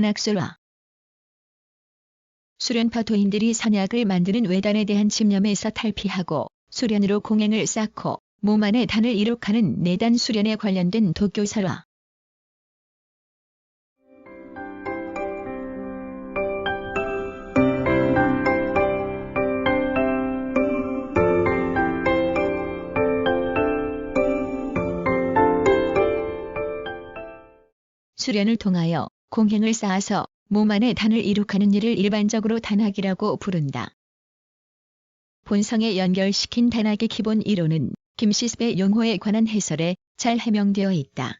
단악술화 수련파 도인들이 선약을 만드는 외단에 대한 집념에서 탈피하고 수련으로 공행을 쌓고 몸 안에 단을 이룩하는 내단 수련에 관련된 도교설화 수련을 통하여 공행을 쌓아서 몸 안에 단을 이룩하는 일을 일반적으로 단학이라고 부른다. 본성에 연결시킨 단학의 기본 이론은 김시습의 용호에 관한 해설에 잘 해명되어 있다.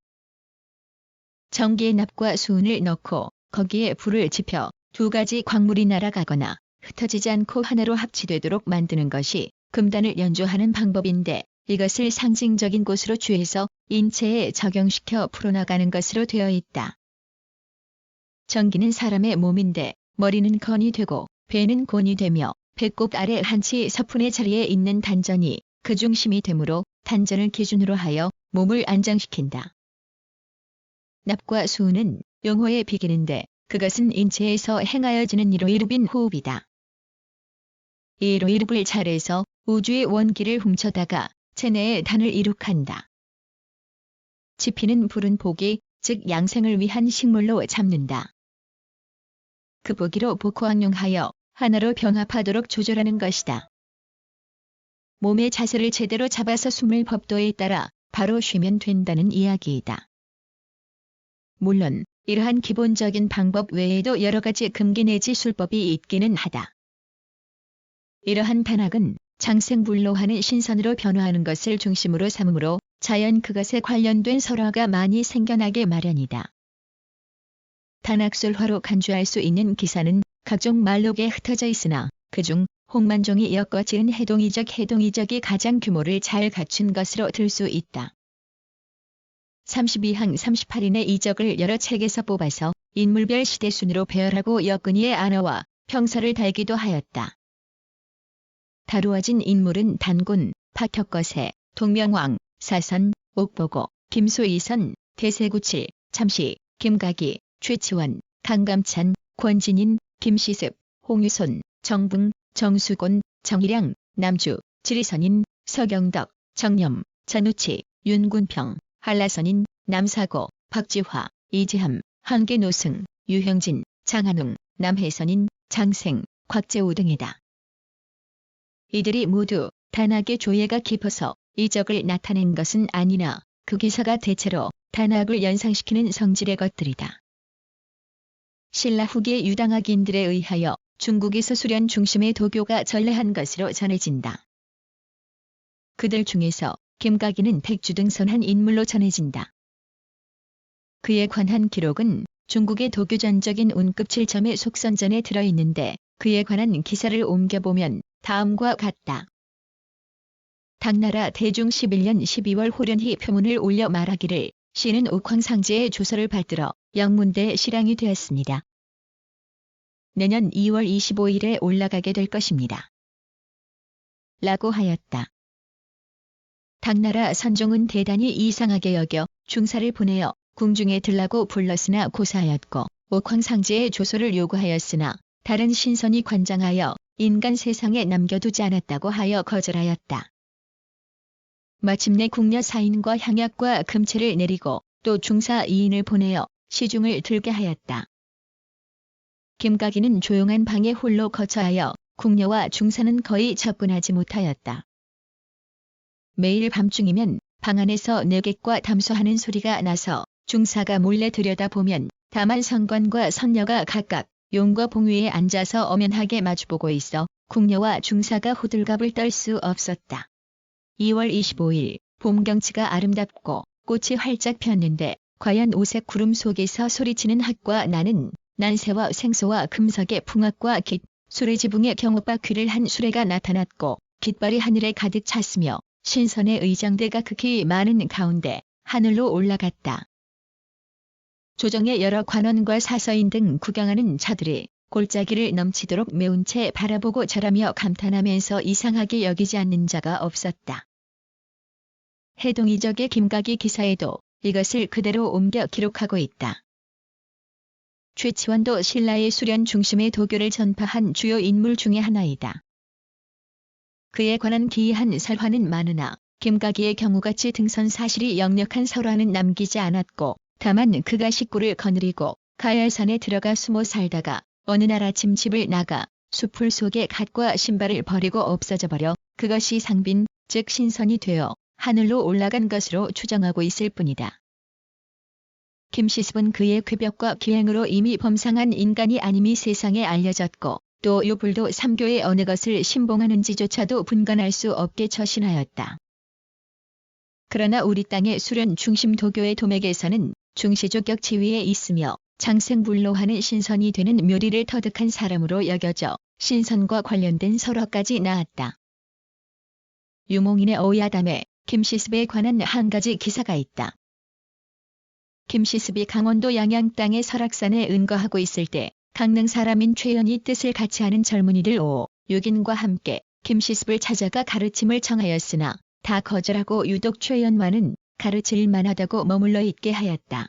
전기에 납과 수은을 넣고 거기에 불을 지펴 두 가지 광물이 날아가거나 흩어지지 않고 하나로 합치되도록 만드는 것이 금단을 연주하는 방법인데 이것을 상징적인 곳으로 취해서 인체에 적용시켜 풀어나가는 것으로 되어 있다. 전기는 사람의 몸인데 머리는 건이 되고 배는 곤이 되며 배꼽 아래 한치 서푼의 자리에 있는 단전이 그 중심이 되므로 단전을 기준으로 하여 몸을 안정시킨다. 납과 수는 용호에 비기는데 그것은 인체에서 행하여지는 이로 이룹인 호흡이다. 이로 이룹을 잘해서 우주의 원기를 훔쳐다가 체내에 단을 이룩한다. 지피는 불은 보기, 즉 양생을 위한 식물로 잡는다. 그 보기로 복호항용하여 하나로 병합하도록 조절하는 것이다. 몸의 자세를 제대로 잡아서 숨을 법도에 따라 바로 쉬면 된다는 이야기이다. 물론 이러한 기본적인 방법 외에도 여러 가지 금기 내지 술법이 있기는 하다. 이러한 단학은 장생불로하는 신선으로 변화하는 것을 중심으로 삼으므로 자연 그것에 관련된 설화가 많이 생겨나게 마련이다. 단학술화로 간주할 수 있는 기사는 각종 말록에 흩어져 있으나 그중 홍만종이 엮어지은 해동이적 해동이적이 가장 규모를 잘 갖춘 것으로 들 수 있다. 32항 38인의 이적을 여러 책에서 뽑아서 인물별 시대 순으로 배열하고 엮은이의 안어와 평서를 달기도 하였다. 다루어진 인물은 단군, 박혁거세, 동명왕, 사선, 옥보고, 김소이선, 대세구칠, 참시, 김가기, 최치원, 강감찬, 권진인, 김시습, 홍유손, 정붕, 정수곤, 정일양, 남주, 지리선인, 서경덕, 정념, 전우치, 윤군평, 한라선인, 남사고, 박지화, 이지함, 한계노승, 유형진, 장한웅, 남해선인, 장생, 곽재우 등이다. 이들이 모두 단학의 조예가 깊어서 이적을 나타낸 것은 아니나 그 기사가 대체로 단학을 연상시키는 성질의 것들이다. 신라 후기의 유당학인들에 의하여 중국에서 수련 중심의 도교가 전래한 것으로 전해진다. 그들 중에서 김가기는 백주 등 선한 인물로 전해진다. 그에 관한 기록은 중국의 도교전적인 운급 7점의 속선전에 들어있는데 그에 관한 기사를 옮겨보면 다음과 같다. 당나라 대중 11년 12월 호련히 표문을 올려 말하기를 시는 옥황상제의 조서를 받들어 영문대 실황이 되었습니다. 내년 2월 25일에 올라가게 될 것입니다. 라고 하였다. 당나라 선종은 대단히 이상하게 여겨 중사를 보내어 궁중에 들라고 불렀으나 고사하였고 옥황상제의 조서를 요구하였으나 다른 신선이 관장하여 인간 세상에 남겨두지 않았다고 하여 거절하였다. 마침내 궁녀 사인과 향약과 금체를 내리고 또 중사 이인을 보내어 시중을 들게 하였다. 김가기는 조용한 방에 홀로 거처하여 궁녀와 중사는 거의 접근하지 못하였다. 매일 밤중이면 방 안에서 내객과 담소하는 소리가 나서 중사가 몰래 들여다보면 다만 성관과 선녀가 각각 용과 봉 위에 앉아서 엄연하게 마주보고 있어 궁녀와 중사가 호들갑을 떨 수 없었다. 2월 25일 봄 경치가 아름답고 꽃이 활짝 폈는데 과연 오색 구름 속에서 소리치는 학과 나는 난새와 생소와 금석의 풍악과 깃, 수레지붕의 경옥바퀴를 한 수레가 나타났고 깃발이 하늘에 가득 찼으며 신선의 의정대가 극히 많은 가운데 하늘로 올라갔다. 조정의 여러 관원과 사서인 등 구경하는 자들이 골짜기를 넘치도록 매운 채 바라보고 절하며 감탄하면서 이상하게 여기지 않는 자가 없었다. 해동이적의 김각이 기사에도 이것을 그대로 옮겨 기록하고 있다. 최치원도 신라의 수련 중심의 도교를 전파한 주요 인물 중의 하나이다. 그에 관한 기이한 설화는 많으나 김가기의 경우같이 등선 사실이 역력한 설화는 남기지 않았고 다만 그가 식구를 거느리고 가야산에 들어가 숨어 살다가 어느 날 아침 집을 나가 수풀 속에 갓과 신발을 버리고 없어져 버려 그것이 상빈 즉 신선이 되어 하늘로 올라간 것으로 추정하고 있을 뿐이다. 김시습은 그의 쾌벽과 기행으로 이미 범상한 인간이 아님이 세상에 알려졌고 또 요불도 삼교의 어느 것을 신봉하는지조차도 분간할 수 없게 처신하였다. 그러나 우리 땅의 수련 중심 도교의 도맥에서는 중시조격 지위에 있으며 장생불로하는 신선이 되는 묘리를 터득한 사람으로 여겨져 신선과 관련된 설화까지 나왔다. 유몽인의 어야담에 김시습에 관한 한 가지 기사가 있다. 김시습이 강원도 양양 땅의 설악산에 은거하고 있을 때 강릉 사람인 최연이 뜻을 같이 하는 젊은이들 5, 6인과 함께 김시습을 찾아가 가르침을 청하였으나 다 거절하고 유독 최연만은 가르칠 만하다고 머물러 있게 하였다.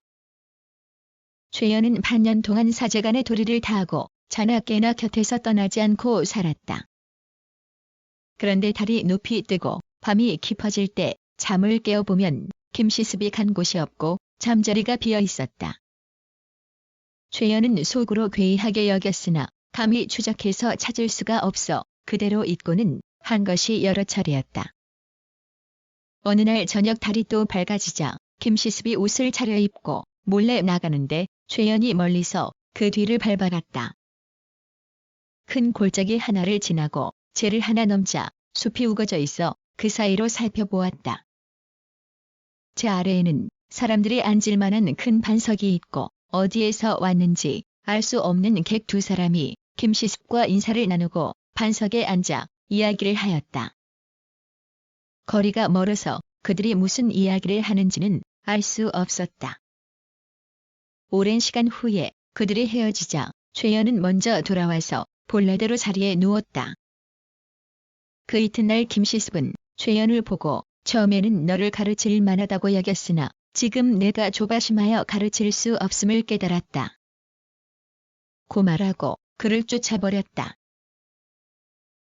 최연은 반년 동안 사제간의 도리를 다하고 자나깨나 곁에서 떠나지 않고 살았다. 그런데 달이 높이 뜨고 밤이 깊어질 때 잠을 깨어보면 김시습이 간 곳이 없고 잠자리가 비어 있었다. 최연은 속으로 괴이하게 여겼으나 감히 추적해서 찾을 수가 없어 그대로 있고는 한 것이 여러 차례였다. 어느 날 저녁 달이 또 밝아지자 김시습이 옷을 차려입고 몰래 나가는데 최연이 멀리서 그 뒤를 밟아갔다. 큰 골짜기 하나를 지나고 재를 하나 넘자 숲이 우거져 있어 그 사이로 살펴보았다. 제 아래에는 사람들이 앉을 만한 큰 반석이 있고 어디에서 왔는지 알 수 없는 객 두 사람이 김시습과 인사를 나누고 반석에 앉아 이야기를 하였다. 거리가 멀어서 그들이 무슨 이야기를 하는지는 알 수 없었다. 오랜 시간 후에 그들이 헤어지자 최연은 먼저 돌아와서 본래대로 자리에 누웠다. 그 이튿날 김시습은 최연을 보고 처음에는 너를 가르칠 만하다고 여겼으나 지금 내가 조바심하여 가르칠 수 없음을 깨달았다. 고 말하고 그를 쫓아버렸다.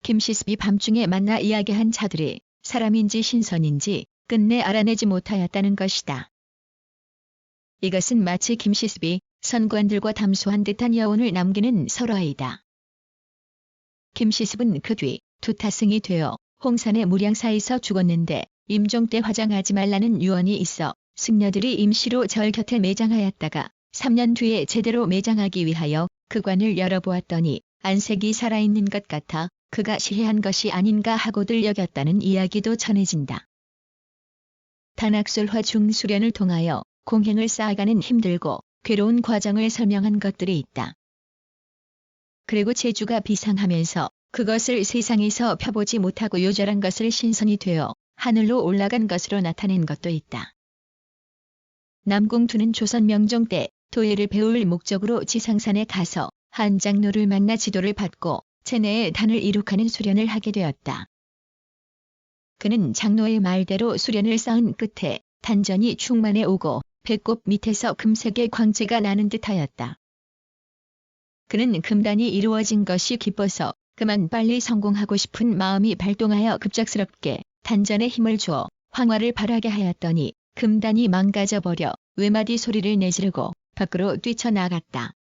김시습이 밤중에 만나 이야기한 자들이 사람인지 신선인지 끝내 알아내지 못하였다는 것이다. 이것은 마치 김시습이 선관들과 담소한 듯한 여운을 남기는 설화이다. 김시습은 그 뒤 두타승이 되어 홍산의 무량사에서 죽었는데 임종 때 화장하지 말라는 유언이 있어 승려들이 임시로 절 곁에 매장하였다가 3년 뒤에 제대로 매장하기 위하여 그 관을 열어보았더니 안색이 살아있는 것 같아 그가 시해한 것이 아닌가 하고들 여겼다는 이야기도 전해진다. 단학술화 중 수련을 통하여 공행을 쌓아가는 힘들고 괴로운 과정을 설명한 것들이 있다. 그리고 제주가 비상하면서 그것을 세상에서 펴보지 못하고 요절한 것을 신선이 되어 하늘로 올라간 것으로 나타낸 것도 있다. 남궁투는 조선 명종 때 도예를 배울 목적으로 지상산에 가서 한 장로를 만나 지도를 받고 체내에 단을 이룩하는 수련을 하게 되었다. 그는 장로의 말대로 수련을 쌓은 끝에 단전이 충만해 오고 배꼽 밑에서 금색의 광채가 나는 듯하였다. 그는 금단이 이루어진 것이 기뻐서 그만 빨리 성공하고 싶은 마음이 발동하여 급작스럽게 단전에 힘을 주어 황화를 발하게 하였더니 금단이 망가져 버려 외마디 소리를 내지르고 밖으로 뛰쳐나갔다.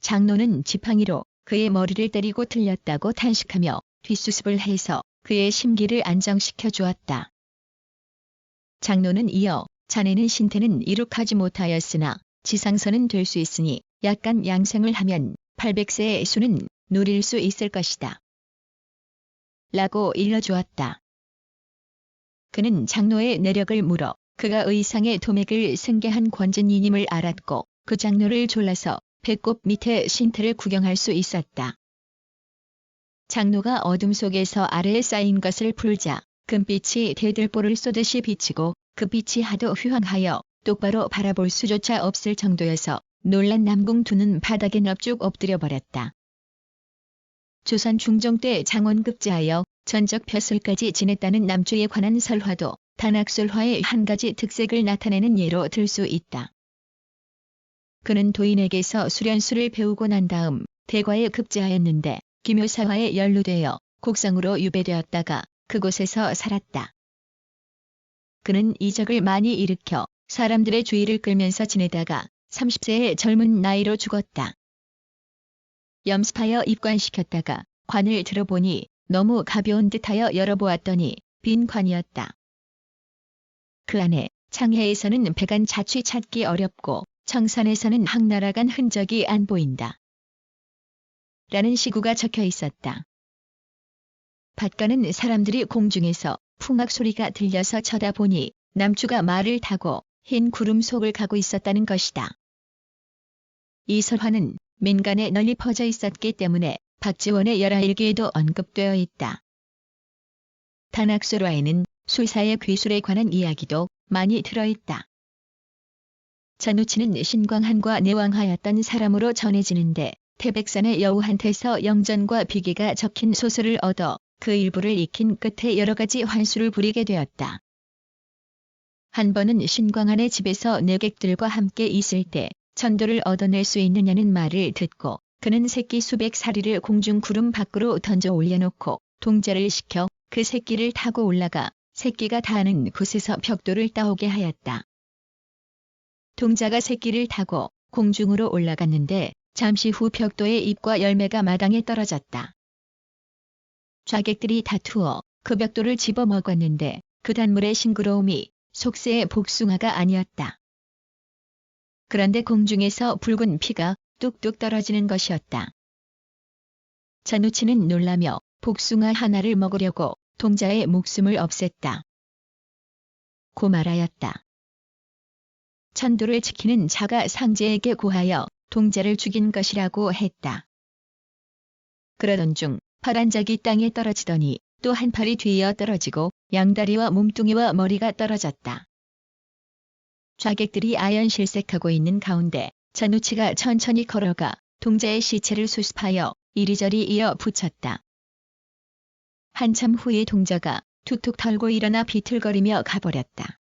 장로는 지팡이로 그의 머리를 때리고 틀렸다고 탄식하며 뒷수습을 해서 그의 심기를 안정시켜 주었다. 장로는 이어 자네는 신태는 이룩하지 못하였으나 지상선은 될 수 있으니 약간 양생을 하면 800세의 수는 누릴 수 있을 것이다. 라고 일러주었다. 그는 장로의 내력을 물어 그가 의상의 도맥을 승계한 권진이님을 알았고 그 장로를 졸라서 배꼽 밑에 신태를 구경할 수 있었다. 장로가 어둠 속에서 아래에 쌓인 것을 풀자 금빛이 대들보를 쏘듯이 비치고 그 빛이 하도 휘황하여 똑바로 바라볼 수조차 없을 정도여서 놀란 남궁 두는 바닥에 넙죽 엎드려 버렸다. 조선 중종 때 장원급제하여 전적 벼슬까지 지냈다는 남주에 관한 설화도 단학설화의 한 가지 특색을 나타내는 예로 들 수 있다. 그는 도인에게서 수련수를 배우고 난 다음 대과에 급제하였는데 기묘사화에 연루되어 곡성으로 유배되었다가 그곳에서 살았다. 그는 이적을 많이 일으켜 사람들의 주의를 끌면서 지내다가 30세의 젊은 나이로 죽었다. 염습하여 입관시켰다가 관을 들어보니 너무 가벼운 듯하여 열어보았더니 빈 관이었다. 그 안에 창해에서는 백안 자취 찾기 어렵고 청산에서는 항나라간 흔적이 안 보인다. 라는 시구가 적혀 있었다. 밭가는 사람들이 공중에서 풍악 소리가 들려서 쳐다보니 남주가 말을 타고 흰 구름 속을 가고 있었다는 것이다. 이 설화는 민간에 널리 퍼져 있었기 때문에 박지원의 열하일기에도 언급되어 있다. 단학소로에는 술사의 귀술에 관한 이야기도 많이 들어있다. 전우치는 신광한과 내왕하였던 사람으로 전해지는데 태백산의 여우한테서 영전과 비계가 적힌 소설을 얻어 그 일부를 익힌 끝에 여러 가지 환수를 부리게 되었다. 한 번은 신광한의 집에서 내객들과 함께 있을 때 전도를 얻어낼 수 있느냐는 말을 듣고 그는 새끼 수백 사리를 공중 구름 밖으로 던져 올려놓고 동자를 시켜 그 새끼를 타고 올라가 새끼가 닿는 곳에서 벽돌을 따오게 하였다. 동자가 새끼를 타고 공중으로 올라갔는데 잠시 후 벽돌의 잎과 열매가 마당에 떨어졌다. 좌객들이 다투어 그 벽돌을 집어먹었는데 그 단물의 싱그러움이 속세의 복숭아가 아니었다. 그런데 공중에서 붉은 피가 뚝뚝 떨어지는 것이었다. 전우치는 놀라며 복숭아 하나를 먹으려고 동자의 목숨을 없앴다. 고 말하였다. 천도를 지키는 자가 상제에게 고하여 동자를 죽인 것이라고 했다. 그러던 중 파란 작이 땅에 떨어지더니 또 한 팔이 뒤이어 떨어지고 양다리와 몸뚱이와 머리가 떨어졌다. 좌객들이 아연 실색하고 있는 가운데 전우치가 천천히 걸어가 동자의 시체를 수습하여 이리저리 이어 붙였다. 한참 후에 동자가 툭툭 털고 일어나 비틀거리며 가버렸다.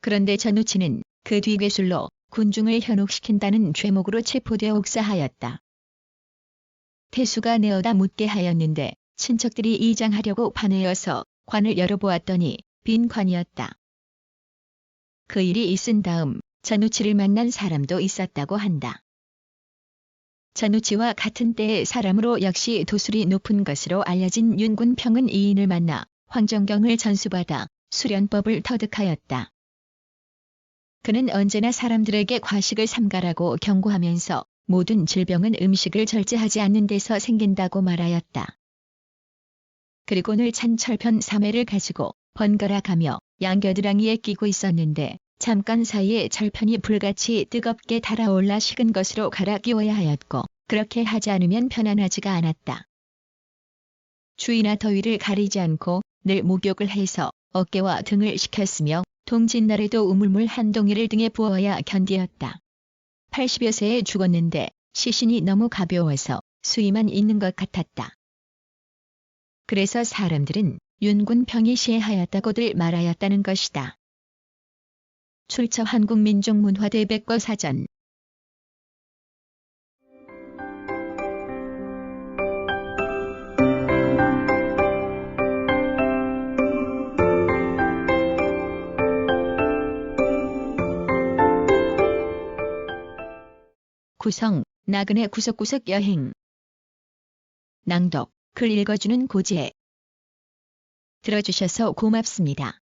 그런데 전우치는 그 뒤괴술로 군중을 현혹시킨다는 죄목으로 체포되어 옥사하였다. 태수가 내어다 묻게 하였는데 친척들이 이장하려고 반해여서 관을 열어보았더니 빈 관이었다. 그 일이 있은 다음 전우치를 만난 사람도 있었다고 한다. 전우치와 같은 때의 사람으로 역시 도술이 높은 것으로 알려진 윤군평은 이인을 만나 황정경을 전수받아 수련법을 터득하였다. 그는 언제나 사람들에게 과식을 삼가라고 경고하면서 모든 질병은 음식을 절제하지 않는 데서 생긴다고 말하였다. 그리고 늘 찬 철편 3회를 가지고 번갈아 가며 양겨드랑이에 끼고 있었는데 잠깐 사이에 철편이 불같이 뜨겁게 달아올라 식은 것으로 갈아 끼워야 하였고 그렇게 하지 않으면 편안하지가 않았다. 추위나 더위를 가리지 않고 늘 목욕을 해서 어깨와 등을 식혔으며 동짓날에도 우물물 한 동이를 등에 부어야 견디었다. 80여 세에 죽었는데 시신이 너무 가벼워서 수위만 있는 것 같았다. 그래서 사람들은 윤군평이 시해하였다고들 말하였다는 것이다. 출처 한국민족문화대백과 사전. 구성 나그네 구석구석 여행. 낭독 글 읽어주는 고지혜 들어주셔서 고맙습니다.